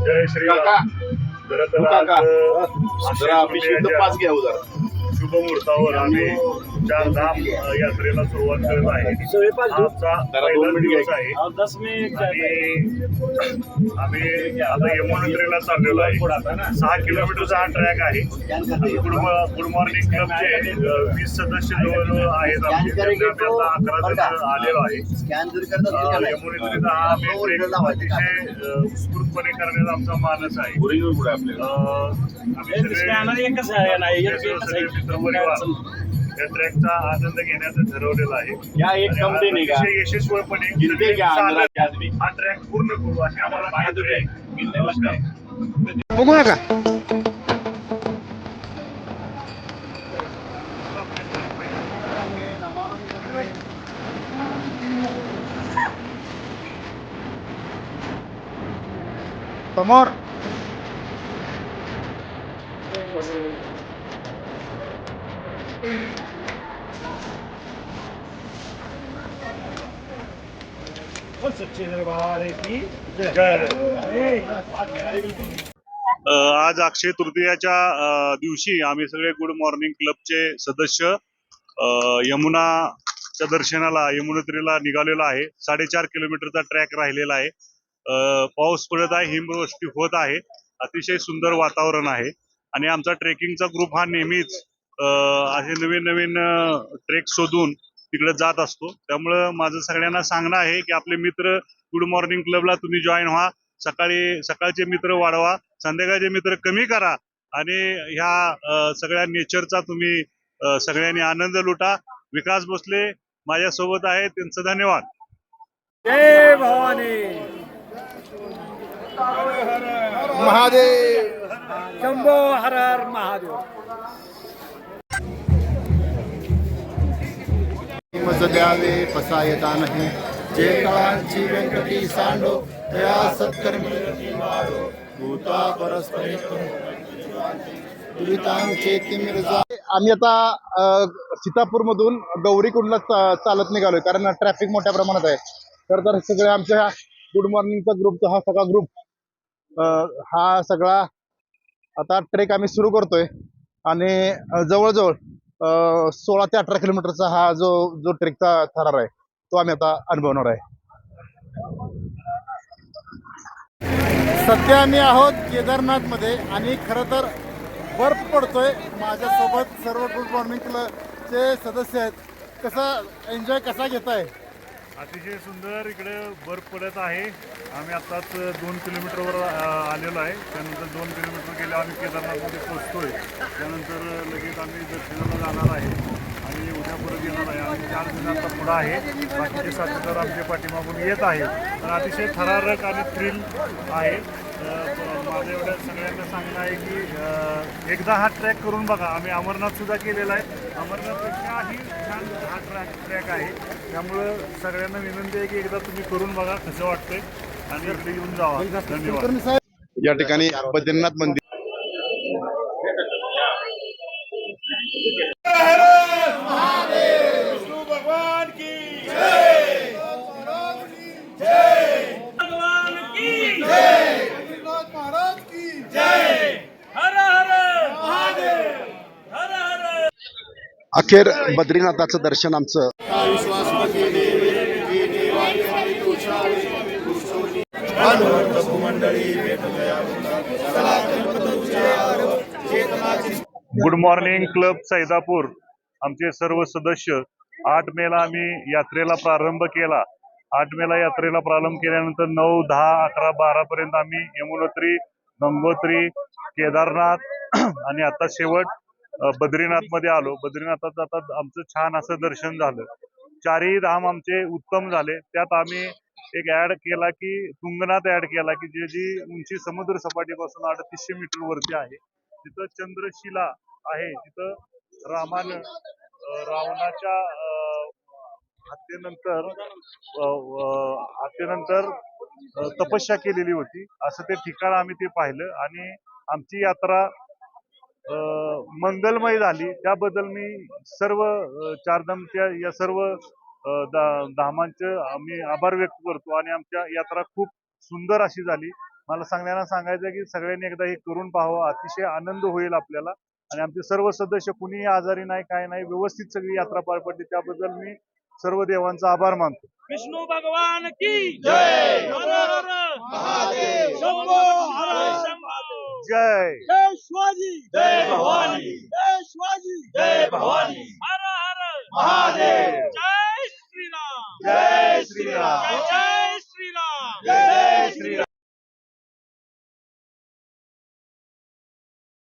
जय श्रीराम जरा त्याला आज अक्षय तृतीयेच्या शुभ मुहूर्तावर आम्ही चार धाम यात्रेला सुरुवात करत आहे. आजचा पहिला दिवस आहे. आणि आम्ही आता यमुनोत्रीला चाललेलो आहे. सहा किलोमीटरचा हा ट्रॅक आहे. गुड गुड मॉर्निंग क्लबचे वीस सदस्य जवळ आहेत आमचे. आता अकरा जण आलेलो आहे. यमुनेत्रीचा हा आम्ही ट्रेक अतिशय उत्स्फूर्तपणे करण्याचा आमचा मानस आहे. आम्ही सगळे. मित्रपरिवार. या ट्रॅकचा आनंद घेण्याचं ठरवलेलं आहे. या एक आणि कंपनी नाही का? अतिशय यशस्वीपणे गिरते. हा ट्रॅक पूर्ण करू अशी आम्हाला खात्री आहे. नमस्कार. बघू नका. समोर. आज अक्षय तृतीयाच्या दिवशी आम्ही सगळे गुड मॉर्निंग क्लबचे सदस्य यमुनाच्या दर्शनाला यमुनोत्रीला निघालेलो आहे. साडेचार किलोमीटरचा ट्रॅक राहिलेला आहे. पाऊस पडत आहे हिमवृष्टी होत आहे. अतिशय सुंदर वातावरण आहे. आणि आमचा ट्रेकिंगचा ग्रुप हा नेहमीच असे नवीन नवीन ट्रेक शोधून तिकडे जात असतो. त्यामुळं माझं सगळ्यांना सांगणं आहे की आपले मित्र गुड मॉर्निंग क्लबला तुम्ही जॉईन व्हा. सकाळी सकाळचे मित्र वाढवा. संध्याकाळचे मित्र कमी करा. आणि ह्या सगळ्या नेचरचा तुम्ही सगळ्यांनी आनंद लुटा. विकास भोसले माझ्यासोबत आहे. त्यांचं धन्यवाद. जय भवानी. महादेव. शंभो हर हर महादेव. उपज द्यावे पसा नाही जे काळांची व्यंकटी सांडो त्या सत्कर्मी भूता परस्परी आम्ही आता सीतापूर मधून गौरी चालत निघालोय कारण ट्रॅफिक मोठ्या प्रमाणात आहे. तर तर सगळे आमच्या ह्या गुड मॉर्निंगचा ग्रुपचा हा सगळा ग्रुप हा सगळा आता ट्रेक आम्ही सुरू करतोय. आणि जवळजवळ सोळा ते अठरा किलोमीटरचा हा जो जो ट्रेकचा थरार आहे तो आम्ही आता अनुभवणार आहे. सध्या आम्ही आहोत केदारनाथमध्ये आणि खरं तर बर्फ पडतोय. माझ्यासोबत सर्व गुड मॉर्निंग क्लबचे सदस्य आहेत. कसा एन्जॉय कसा घेताय? अतिशय सुंदर इकडे बर्फ पडत आहे. आम्ही आत्ताच दोन किलोमीटरवर आलेलो आहे. त्यानंतर दोन किलोमीटर गेले आम्ही केदारनाथमध्ये आहे त्यानंतर लगेच आम्ही दक्षिणेला जाणार आहे आणि उद्या परत येणार आहे. आम्ही चार जण आता पुढं आहे. बाकीचे साथीदार आमच्या पाठीमागून येत आहेत तर अतिशय थरारक आणि थ्रिल आहे. माझं एवढं सगळ्यांना सांगणं आहे की एकदा हा ट्रॅक करून बघा. आम्ही अमरनाथसुद्धा केलेला आहे. अमरनाथपेक्षाही छान हा ट्रॅक ट्रॅक आहे. त्यामुळं सगळ्यांना विनंती आहे की एकदा तुम्ही करून बघा कसं वाटतंय. आणि इकडे येऊन जावा. धन्यवाद. या ठिकाणी बद्रीनाथ मंदिर. अखेर बद्रीनाथाचं दर्शन आमचं. Good morning club Saidapur. आमचे सर्व सदस्य आठ मेला आम्ही यात्रेला प्रारंभ केला. आठ मेला यात्रेला प्रारंभ केल्यानंतर नऊ दहा अकरा बारा पर्यंत आम्ही यमुनोत्री गंगोत्री केदारनाथ आणि आता शेवट बद्रीनाथमध्ये आलो. बद्रीनाथात आता आमचं छान असं दर्शन झालं. चारही धाम आमचे उत्तम झाले. त्यात आम्ही एक ऍड केला की तुंगनाथ ऍड केला की जे जी उंची समुद्र सपाटीपासून अडतीसशे मीटर वरती आहे तिथं चंद्रशिला आहे तिथं रामानं रावणाच्या हत्येनंतर हत्येनंतर तपस्या केलेली होती. असं ते ठिकाण आम्ही ते पाहिलं आणि आमची यात्रा अ, मंगलमय झाली. त्याबद्दल मी सर्व अ, चारधामच्या या सर्व धामांचे आम्ही आभार व्यक्त करतो आणि आमच्या यात्रा खूप सुंदर अशी झाली. मला सांगण्याला सांगायचं की सगळ्यांनी एकदा हे करून पाहावं. अतिशय आनंद होईल आपल्याला आणि आमचे सर्व सदस्य कुणीही आजारी नाही काय नाही व्यवस्थित सगळी यात्रा पार पडली. त्याबद्दल मी सर्व देवांचा आभार मानतो. विष्णू भगवान की जय! जय! जय शिवाजी! जय भवानी! जय शिवाजी! जय भवानी! हर हर! महादेव! 加油